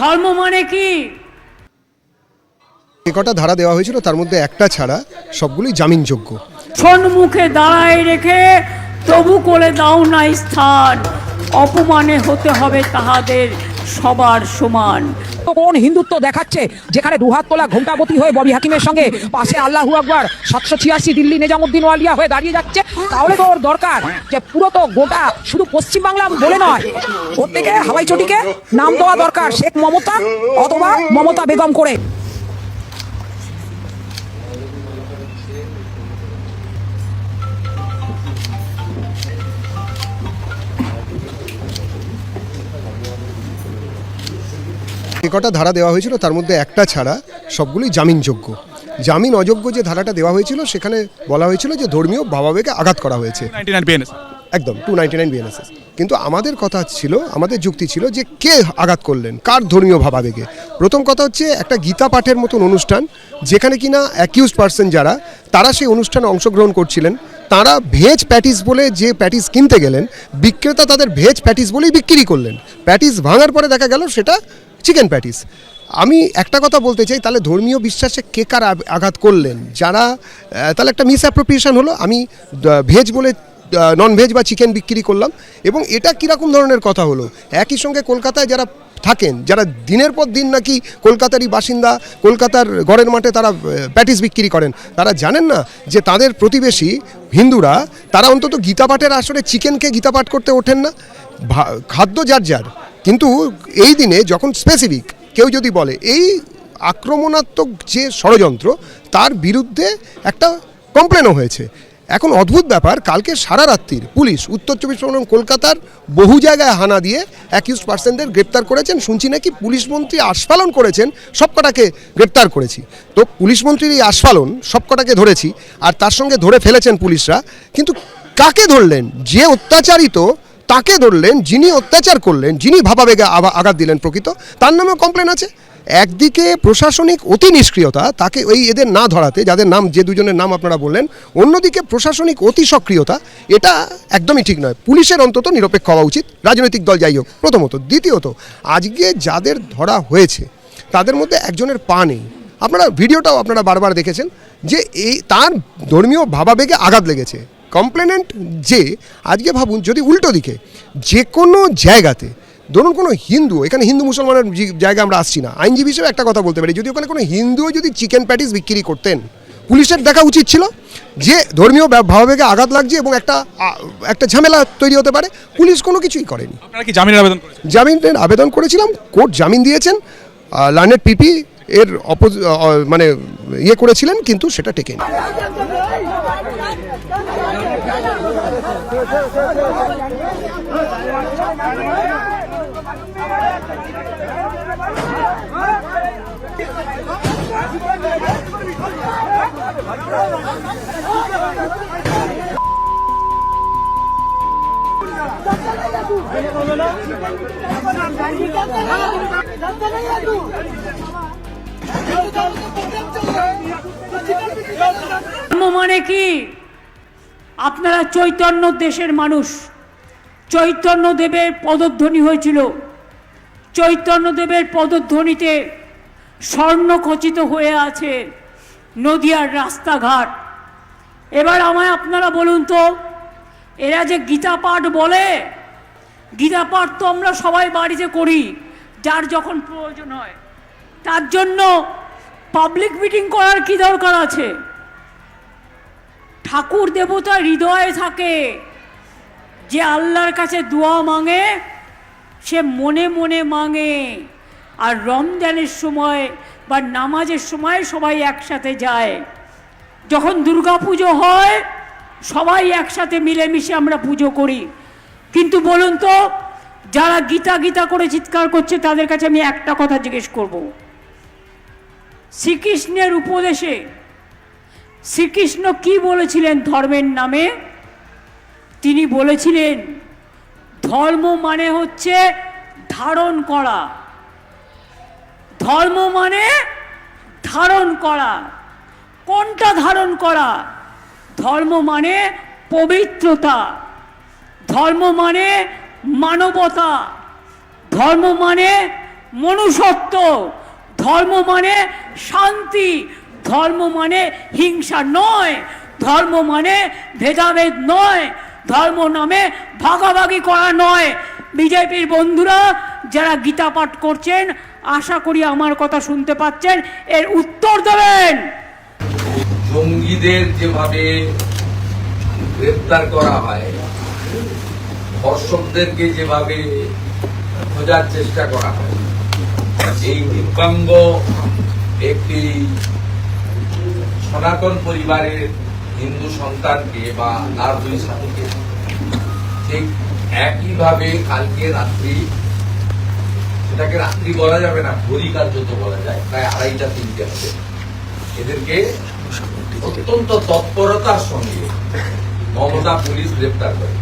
ধর্ম মানে কি? যে কটা ধারা দেওয়া হয়েছিল তার মধ্যে একটা ছাড়া সবগুলি জামিনযোগ্য। সন্মুখে দাঁড়ায় রেখে তবু করে দাও নাই স্থান। অপমানে হতে হবে তাহাদের। সবার সমান। কোন হিন্দুত্ব দেখাচ্ছে যেখানে দুহাত তোলা ঘোমটাবতী হয়ে ববি হাকিমের সঙ্গে পাশে আল্লাহ আকবর সাতশো ছিয়াশি দিল্লি নিজামুদ্দিন ওয়ালিয়া হয়ে দাঁড়িয়ে যাচ্ছে? তাহলে তো ওর দরকার যে পুরো তো গোটা শুধু পশ্চিমবাংলা বলে নয় প্রত্যেকে থেকে হাওয়াই চটিকে নাম দেওয়া দরকার শেখ মমতা অথবা মমতা বেগম করে। যে কটা ধারা দেওয়া হয়েছিল তার মধ্যে একটা ছাড়া সবগুলোই জামিনযোগ্য। জামিন অযোগ্য যে ধারাটা দেওয়া হয়েছিল সেখানে বলা হয়েছিল যে ধর্মীয় ভাবাবেগে আঘাত করা হয়েছে। একদম টু নাইনটি নাইন বিএনএসএস কিন্তু আমাদের কথা ছিল আমাদের যুক্তি ছিল যে কে আঘাত করলেন কার ধর্মীয় ভাবাবেগে প্রথম কথা হচ্ছে একটা গীতা পাঠের মতন অনুষ্ঠান যেখানে কিনা অ্যাকিউজ পার্সন যারা তারা সেই অনুষ্ঠানে অংশগ্রহণ করছিলেন। তারা ভেজ প্যাটিস বলে যে প্যাটিস কিনতে গেলেন বিক্রেতা তাদের ভেজ প্যাটিস বলেই বিক্রি করলেন। প্যাটিস ভাঙার পরে দেখা গেল সেটা চিকেন প্যাটিস আমি একটা কথা বলতে চাই, তাহলে ধর্মীয় বিশ্বাসে কে কার আঘাত করলেন? যারা তাহলে একটা মিস অ্যাপ্রোপ্রিয়েশন হলো, আমি ভেজ বলে নন ভেজ বা চিকেন বিক্রি করলাম, এবং এটা কীরকম ধরনের কথা হলো? একই সঙ্গে কলকাতায় যারা থাকেন, যারা দিনের পর দিন নাকি কলকাতারই বাসিন্দা, কলকাতার গড়ের মাঠে তারা প্যাটিস বিক্রি করেন, তারা জানেন না যে তাদের প্রতিবেশী হিন্দুরা, তারা অন্তত গীতা পাঠের আসরে চিকেনকে গীতা পাঠ করতে ওঠেন না। খাদ্য যার যার। কিন্তু এই দিনে যখন স্পেসিফিক কেউ যদি বলে, এই আক্রমণাত্মক যে ষড়যন্ত্র, তার বিরুদ্ধে একটা কমপ্লেনও হয়েছে। এখন অদ্ভুত ব্যাপার, কালকে সারা রাত্রির পুলিশ উত্তর চব্বিশ পরগনা, কলকাতার বহু জায়গায় হানা দিয়ে অ্যাকিউজ পার্সনদের গ্রেপ্তার করেছেন। শুনছি নাকি পুলিশ মন্ত্রী আস্ফালন করেছেন, সবকটাকে গ্রেপ্তার করেছি। তো পুলিশ মন্ত্রীর এই আস্ফালন, সবকটাকে ধরেছি, আর তার সঙ্গে ধরে ফেলেছেন পুলিশরা। কিন্তু কাকে ধরলেন? যে অত্যাচারিত তাকে ধরলেন, যিনি অত্যাচার করলেন, যিনি ভাবাবেগে আঘাত দিলেন প্রকৃত, তার নামেও কমপ্লেন আছে। একদিকে প্রশাসনিক অতি নিষ্ক্রিয়তা, তাকে ওই এদের না ধরাতে, যাদের নাম, যে দুজনের নাম আপনারা বললেন, অন্যদিকে প্রশাসনিক অতি সক্রিয়তা, এটা একদমই ঠিক নয়। পুলিশের অন্তত নিরপেক্ষ হওয়া উচিত। রাজনৈতিক দল যাই হোক, প্রথমত। দ্বিতীয়ত, আজকে যাদের ধরা হয়েছে, তাদের মধ্যে একজনের পা নেই। আপনারা ভিডিওটাও আপনারা বারবার দেখেছেন যে এই তার ধর্মীয় ভাবাবেগে আঘাত লেগেছে। কমপ্লেনেন্ট যে আজকে ভাবুন যদি উল্টো দিকে যে কোনো জায়গাতে ধরুন কোনো হিন্দু এখানে হিন্দু মুসলমানের যে- জায়গায় আমরা আসছি না আইনজীবী হিসেবে একটা কথা বলতে পারি যদি ওখানে কোনো হিন্দুও যদি চিকেন প্যাটিস বিক্রি করতেন পুলিশের দেখা উচিত ছিল যে ধর্মীয় ভাবাবেগে আঘাত লাগছে এবং একটা একটা ঝামেলা তৈরি হতে পারে পুলিশ কোনো কিছুই করেনি। আপনারা কি জামিনের আবেদন জামিনের আবেদন করেছিলাম কোর্ট জামিন দিয়েছেন লার্নেড পিপি এর অপোজ মানে ইয়ে করেছিলেন কিন্তু সেটা টেকেনি ধর্ম মানে কি? আপনারা চৈতন্য দেশের মানুষ। চৈতন্য দেবের পদধ্বনি হয়েছিল। চৈতন্য দেবের পদধ্বনিতে স্বর্ণখচিত হয়ে আছে নদিয়ার রাস্তাঘাট। এবার আমায় আপনারা বলুন তো, এরা যে গীতা পাঠ বলে, গীতা পাঠ তো আমরা সবাই বাড়িতে করি, যার যখন প্রয়োজন হয়। তার জন্য পাবলিক মিটিং করার কি দরকার আছে? ঠাকুর দেবতা হৃদয়ে থাকে। যে আল্লাহর কাছে দোয়া মাঙে, সে মনে মনে মাঙে। আর রমজানের সময় বা নামাজের সময় সবাই একসাথে যায়। যখন দুর্গা পুজো হয়, সবাই একসাথে মিলেমিশে আমরা পুজো করি। কিন্তু বলুন তো, যারা গীতা গীতা করে চিৎকার করছে, তাদের কাছে আমি একটা কথা জিজ্ঞেস করব। শ্রীকৃষ্ণের উপদেশে শ্রীকৃষ্ণ কি বলেছিলেন ধর্মের নামে? তিনি বলেছিলেন, ধর্ম মানে হচ্ছে ধারণ করা। ধর্ম মানে ধারণ করা। কোনটা ধারণ করা? ধর্ম মানে পবিত্রতা। ধর্ম মানে মানবতা। ধর্ম মানে মনুষ্যত্ব। ধর্ম মানে শান্তি। ধর্ম মানে হিংসা নয়, ধর্ম মানে ভেদাভেদ নয়, ধর্ম নামে ভাগাভাগি করা নয়। বিজেপির বন্ধুরা, যারা গীতা পাঠ করছেন, আশা করি আমার কথা শুনতে পাচ্ছেন, এর উত্তর দেবেন। জঙ্গিদের যেভাবে গ্রেপ্তার করা হয়, ধর্ষকদেরকে যেভাবে খোঁজার চেষ্টা করা হয়, এই দিব্যাঙ্গ একটি সনাতন পরিবারের হিন্দু সন্তানকে বা তার দুই সাথীকে ঠিক একইভাবে কালকে রাত্রি, সেটাকে রাত্রি বলা যাবে না ঘড়ি কার্যত বলা যায়, প্রায় আড়াইটা, তিনটে হবে। এদেরকে অত্যন্ত তৎপরতার সঙ্গে মমতা পুলিশ গ্রেপ্তার করে।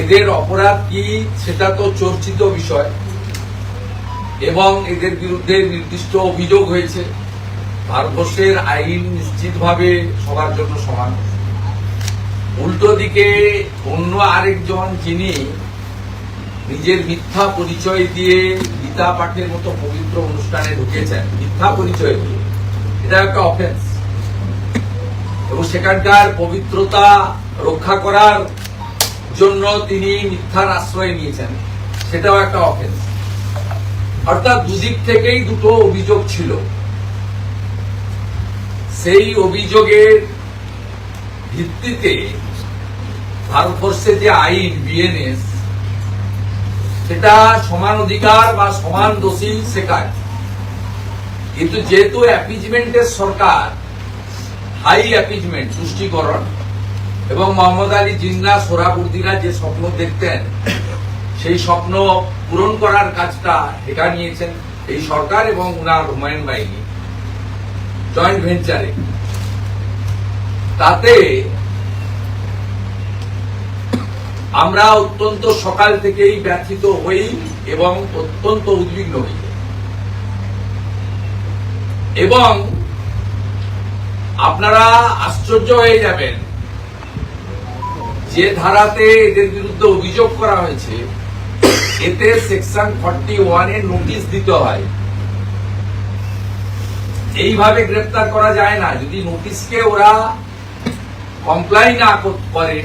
এদের অপরাধ কি সেটা তো চর্চিত বিষয় এবং এদের বিরুদ্ধে নির্দিষ্ট অভিযোগ হয়েছে। ভারতবর্ষের আইন নিশ্চিতভাবে সবার জন্য সমান। উল্টো দিকে অন্য আরেকজন যিনি নিজের মিথ্যা পরিচয় দিয়ে গীতা পাঠের মতো পবিত্র অনুষ্ঠানে ঢুকেছেন, মিথ্যা পরিচয় দিয়ে, এটা একটা অফেন্স এবং সেখানকার পবিত্রতা রক্ষা করার জন্য তিনি মিথ্যার আশ্রয় নিয়েছেন, সেটাও একটা অফেন্স অর্থাৎ দুদিক থেকেই দুটো অভিযোগ ছিল। সেই অভিযোগের ভিত্তিতে ভারতবর্ষের যে আইন, বিএনএস, সেটা সমান অধিকার বা সমান দোষী শেখায়। কিন্তু যেহেতু অ্যাপিজমেন্টের সরকার হাই অ্যাপিজমেন্ট তুষ্টিকরণ এবং মোহাম্মদ আলী জিন্না সোরাবুদ্দিনা যে স্বপ্ন দেখতেন, সেই স্বপ্ন পূরণ করার কাজটা ঠেকা নিয়েছেন এই সরকার এবং উনার হুমায়ুন বাহিনী। জয়েন্ট ভেঞ্চারে। তাতে আমরা অত্যন্ত সকাল থেকেই ব্যথিত হই এবং অত্যন্ত উদ্বিগ্ন হই। এবং আপনারা আশ্চর্য হয়ে যাবেন যে ধারাতে এদের বিরুদ্ধে অভিযোগ করা হয়েছে, এতে সেকশন ফর্টি ওয়ানে নোটিশ দিতে হয়। এইভাবে গ্রেপ্তার করা যায় না। যদি নোটিশকে ওরা কমপ্লাই না করে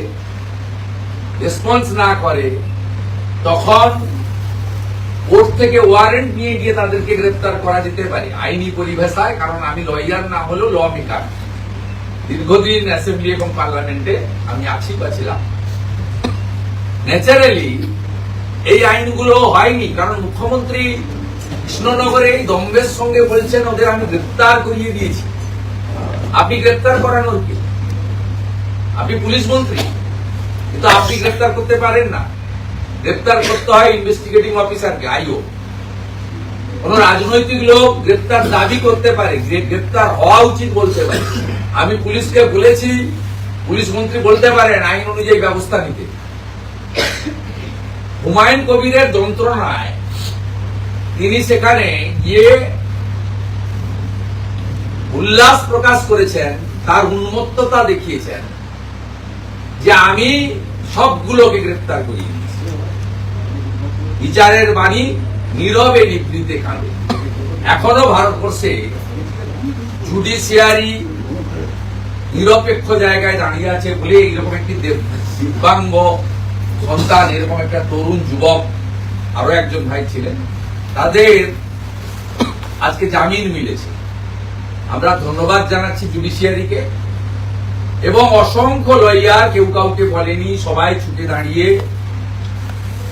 রেসপন্স না করে, তখন কোর্ট থেকে ওয়ারেন্ট নিয়ে গিয়ে তাদেরকে গ্রেপ্তার করা যেতে পারে। আইনি পরিভাষায়, কারণ আমি লয়ার না হলেও ল মেকার দীর্ঘদিন অ্যাসেম্বলি এবং পার্লামেন্টে আমি আছি বা ছিলাম। ন্যাচারালি এই আইনগুলো হয়নি, কারণ মুখ্যমন্ত্রী কৃষ্ণনগরে এই দম্বের সঙ্গে বলছেন, ওদের আমি গ্রেপ্তার করিয়ে দিয়েছি। আপনি গ্রেপ্তার করানোর কি? আপনি পুলিশ মন্ত্রী, কিন্তু আপনি গ্রেপ্তার করতে পারেন না। গ্রেপ্তার করতে হয় ইনভেস্টিগেটিং অফিসারকে, আইও। কোন রাজনৈতিক লোক গ্রেপ্তার দাবি করতে পারে গ্রেপ্তার হওয়া উচিত বলতে পারে। আমি পুলিশকে বলেছি, পুলিশ মন্ত্রী বলতে পারেন, আইন অনুযায়ী ব্যবস্থা নিতে। হুমায়ুন কবিরের যন্ত্রণায় তিনি সেখানে গিয়ে উল্লাস প্রকাশ করেছেন, তার উন্মত্ততা দেখিয়েছেন যে আমি সবগুলোকে গ্রেপ্তার করিয়ে দিয়েছি। বিচারের বাণী নীরবে নিবৃতে কাঁদে। এখনও ভারতবর্ষে জুডিশিয়ারি নিরপেক্ষ জায়গায় দাঁড়িয়ে আছে বলে এরকম একটি দিব্যাঙ্গ সন্তান, এরকম একটা তরুণ যুবক, আরও একজন ভাই ছিলেন। তাদের আজকে জামিন মিলেছে। আমরা ধন্যবাদ জানাচ্ছি জুডিশিয়ারিকে এবং অসংখ্য লয়ার কেউ কাউকে বলেনি, সবাই ছুটে দাঁড়িয়ে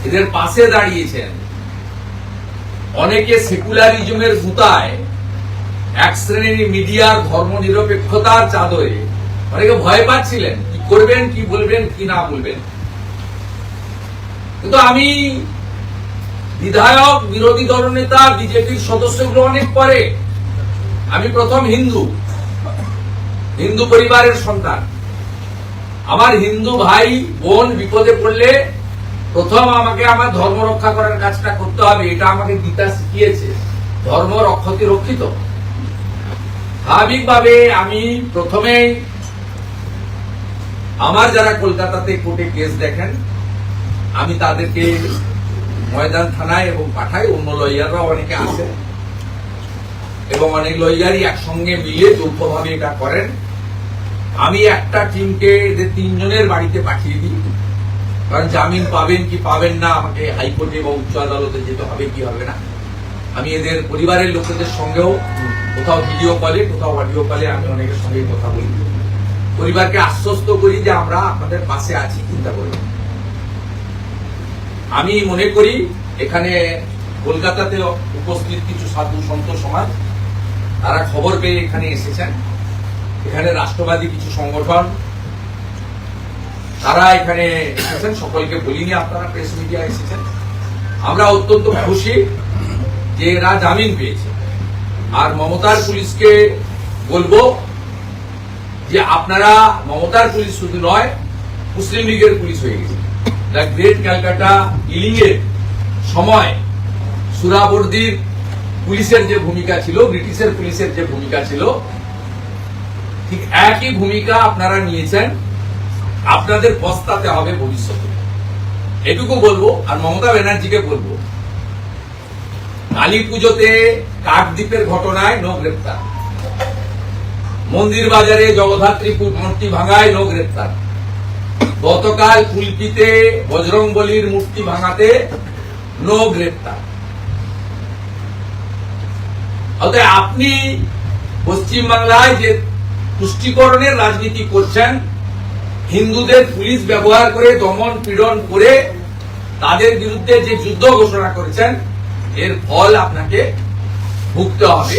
এদের পাশে দাঁড়িয়েছেন। অনেকে সেকুলারিজমের গুতায় এক শ্রেণির মিডিয়ার ধর্ম নিরপেক্ষতার চাদরে অনেকে ভয় পাচ্ছিলেন, কি করবেন, কি বলবেন, কি না বলবেন। কিন্তু আমি বিধায়ক, বিরোধী দলনেতা, বিজেপির সদস্যগুলো অনেক পরে। আমি প্রথম হিন্দু। হিন্দু পরিবারের সন্তান। আমার হিন্দু ভাই, বোন বিপদে পড়লে প্রথম আমাকে আমার ধর্ম রক্ষা করার কাজটা করতে হবে, এটা আমাকে গীতা শিখিয়েছে। ধর্ম রক্ষতি রক্ষিত। স্বাভাবিকভাবে আমি প্রথমে আমার যারা কলকাতাতে কোর্টে কেস দেখেন, আমি তাদেরকে ময়দান থানায় এবং পাঠায়, অন্য লয়াররাও অনেকে আসে এবং অনেক লয়ারই একসঙ্গে মিলে যৌথভাবে এটা করেন। আমি একটা টিমকে এদের তিনজনের বাড়িতে পাঠিয়ে দিই। কারণ জামিন পাবেন কি পাবেন না, আমাকে হাইকোর্টে বা উচ্চ আদালতে যেতে হবে কি হবে না। আমি এদের পরিবারের লোকেদের সঙ্গেও কোথাও ভিডিও কলে, কোথাও অডিও কলে আমি অনেকের সঙ্গে কথা বলি। পরিবারকে আশ্বস্ত করি যে আমরা আপনাদের পাশে আছি, চিন্তা করবেন। আমি মনে করি এখানে কলকাতাতে উপস্থিত কিছু সাধু সন্ত সমাজ, তারা খবর পেয়ে এখানে এসেছেন। এখানে রাষ্ট্রবাদী কিছু সংগঠন, তারা এখানে এসেছেন। সকলকে বলিনি, আপনারা প্রেস মিডিয়া এসেছেন। আমরা অত্যন্ত খুশি যে এরা জামিন পেয়েছে। আর মমতার পুলিশকে বলব যে আপনারা মমতার পুলিশ শুধু নয়, মুসলিম লীগের পুলিশ হয়ে গেছে। দ্য গ্রেট ক্যালকাটা ইলিং এর সময় সুরাবর্দির পুলিশের যে ভূমিকা ছিল, ব্রিটিশের পুলিশের যে ভূমিকা ছিল, ঠিক একই ভূমিকা আপনারা নিয়েছেন, আপনাদের পস্তাতে হবে ভবিষ্যতে। এটুকু বলব, আর মমতা ব্যানার্জিকে বলব, কালী পুজোতে কাকদ্বীপের ঘটনায় নো গ্রেপ্তার। মন্দির বাজারে জগদ্ধাত্রী মূর্তি ভাঙায় নো গ্রেপ্তার। গতকাল কুলপিতে বজরং বলির মূর্তি ভাঙাতে নো গ্রেপ্তার। অতএব আপনি পশ্চিমবাংলায় যে তুষ্টিকরণের রাজনীতি করছেন, হিন্দুদের পুলিশ ব্যবহার করে, দমন পীড়ন করে তাদের বিরুদ্ধে যে যুদ্ধ ঘোষণা করেছেন, এর ফল আপনাকে ভুগতে হবে।